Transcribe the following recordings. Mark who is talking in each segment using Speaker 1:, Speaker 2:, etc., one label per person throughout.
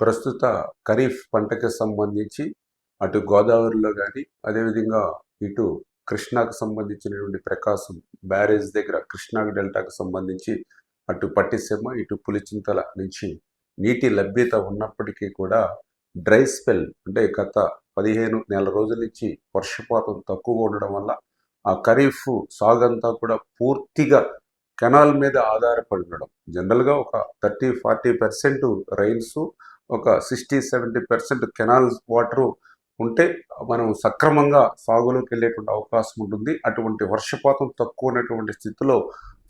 Speaker 1: ప్రస్తుత ఖరీఫ్ పంటకి సంబంధించి అటు గోదావరిలో కానీ అదేవిధంగా ఇటు కృష్ణాకు సంబంధించినటువంటి ప్రకాశం బ్యారేజ్ దగ్గర కృష్ణా డెల్టాకు సంబంధించి అటు పట్టిసీమ ఇటు పులిచింతల నుంచి నీటి లభ్యత ఉన్నప్పటికీ కూడా డ్రై స్పెల్ అంటే గత పదిహేను నెల రోజుల నుంచి వర్షపాతం తక్కువగా ఉండడం వల్ల ఆ ఖరీఫ్ సాగంతా కూడా పూర్తిగా కెనాల్ మీద ఆధారపడి ఉండడం. జనరల్గా ఒక థర్టీ ఫార్టీ పర్సెంట్ రైన్స్ ఒక sixty seventy percent canal water ఉంటే మనం సక్రమంగా సాగులోకి వెళ్ళేటువంటి అవకాశం ఉంటుంది. అటువంటి వర్షపాతం తక్కువ ఉన్నటువంటి స్థితిలో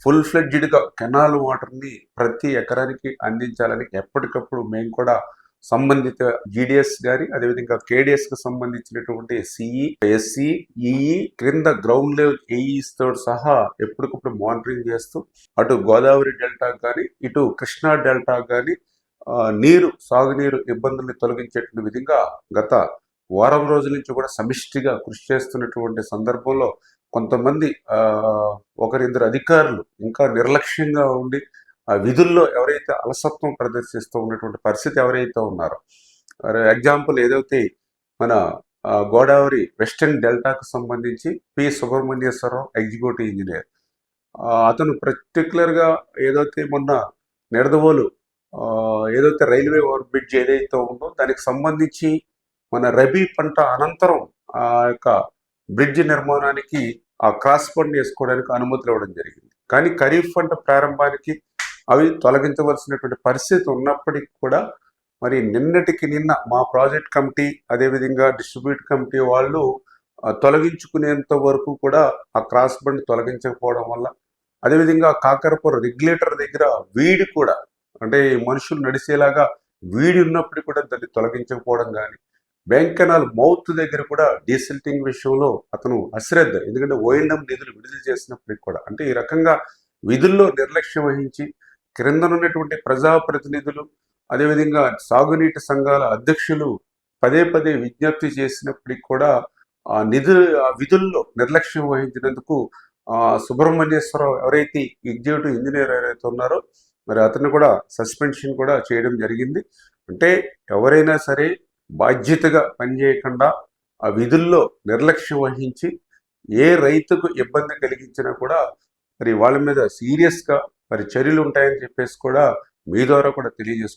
Speaker 1: ఫుల్ ఫ్లెడ్జ్డ్గా కెనాల్ వాటర్ని ప్రతి ఎకరానికి అందించాలని ఎప్పటికప్పుడు మేము కూడా సంబంధిత జీడిఎస్ గారి అదేవిధంగా కేడిఎస్కి సంబంధించినటువంటి సిఈ ఎస్సి ఈఈ క్రింద గ్రౌండ్ లెవెల్ ఏఈస్ తోడు సహా ఎప్పటికప్పుడు మానిటరింగ్ చేస్తూ అటు గోదావరి డెల్టా కానీ ఇటు కృష్ణా డెల్టా కానీ నీరు సాగునీరు ఇబ్బందుల్ని తొలగించేటువంటి విధంగా గత వారం రోజుల నుంచి కూడా సమిష్టిగా కృషి చేస్తున్నటువంటి సందర్భంలో కొంతమంది ఆ, ఒకరిద్దరు అధికారులు ఇంకా నిర్లక్ష్యంగా ఉండి ఆ విధుల్లో ఎవరైతే అలసత్వం ప్రదర్శిస్తూ ఉన్నటువంటి పరిస్థితి ఎవరైతే ఉన్నారో ఎగ్జాంపుల్ ఏదైతే మన గోదావరి వెస్టర్న్ డెల్టాకు సంబంధించి పి. Subrahmanyeswara Rao executive engineer. ఆ, అతను పర్టికులర్గా ఏదైతే మొన్న నిడదవోలు ఆ, ఏదైతే రైల్వే ఓవర్ బ్రిడ్జ్ ఏదైతే ఉందో దానికి సంబంధించి మన రబీ పంట అనంతరం ఆ యొక్క బ్రిడ్జ్ నిర్మాణానికి ఆ క్రాస్ పండ్ వేసుకోవడానికి అనుమతులు ఇవ్వడం జరిగింది. కానీ ఖరీఫ్ పంట ప్రారంభానికి అవి తొలగించవలసినటువంటి పరిస్థితి ఉన్నప్పటికీ కూడా మరి నిన్నటికి నిన్న మా ప్రాజెక్ట్ కమిటీ అదేవిధంగా డిస్ట్రిబ్యూట్ కమిటీ వాళ్ళు తొలగించుకునేంత వరకు కూడా ఆ క్రాస్ బండ్ తొలగించకపోవడం వల్ల అదేవిధంగా కాకరపూర్ రెగ్యులేటర్ దగ్గర వీడి కూడా అంటే మనుషులు నడిచేలాగా వీడి ఉన్నప్పటికీ కూడా దాన్ని తొలగించకపోవడం కానీ బ్యాంక్ కెనాల్ మౌత్ దగ్గర కూడా డీసెల్టింగ్ విషయంలో అతను అశ్రద్ధ. ఎందుకంటే ఓఎండం నిధులు విడుదల చేసినప్పటికి కూడా అంటే ఈ రకంగా విధుల్లో నిర్లక్ష్యం వహించి క్రిందనున్నటువంటి ప్రజాప్రతినిధులు అదేవిధంగా సాగునీటి సంఘాల అధ్యక్షులు పదే పదే విజ్ఞప్తి చేసినప్పటికి కూడా ఆ నిధు ఆ విధుల్లో నిర్లక్ష్యం వహించినందుకు ఆ సుబ్రహ్మణ్యేశ్వరరావు ఎవరైతే ఎగ్జిక్యూటివ్ ఇంజనీర్ ఎవరైతే ఉన్నారో మరి అతను కూడా సస్పెన్షన్ కూడా చేయడం జరిగింది. అంటే ఎవరైనా సరే బాధ్యతగా పనిచేయకుండా ఆ విధుల్లో నిర్లక్ష్యం వహించి ఏ రైతుకు ఇబ్బంది కలిగించినా కూడా మరి వాళ్ళ మీద సీరియస్గా మరి చర్యలు ఉంటాయని చెప్పేసి కూడా మీ ద్వారా కూడా తెలియజేసుకో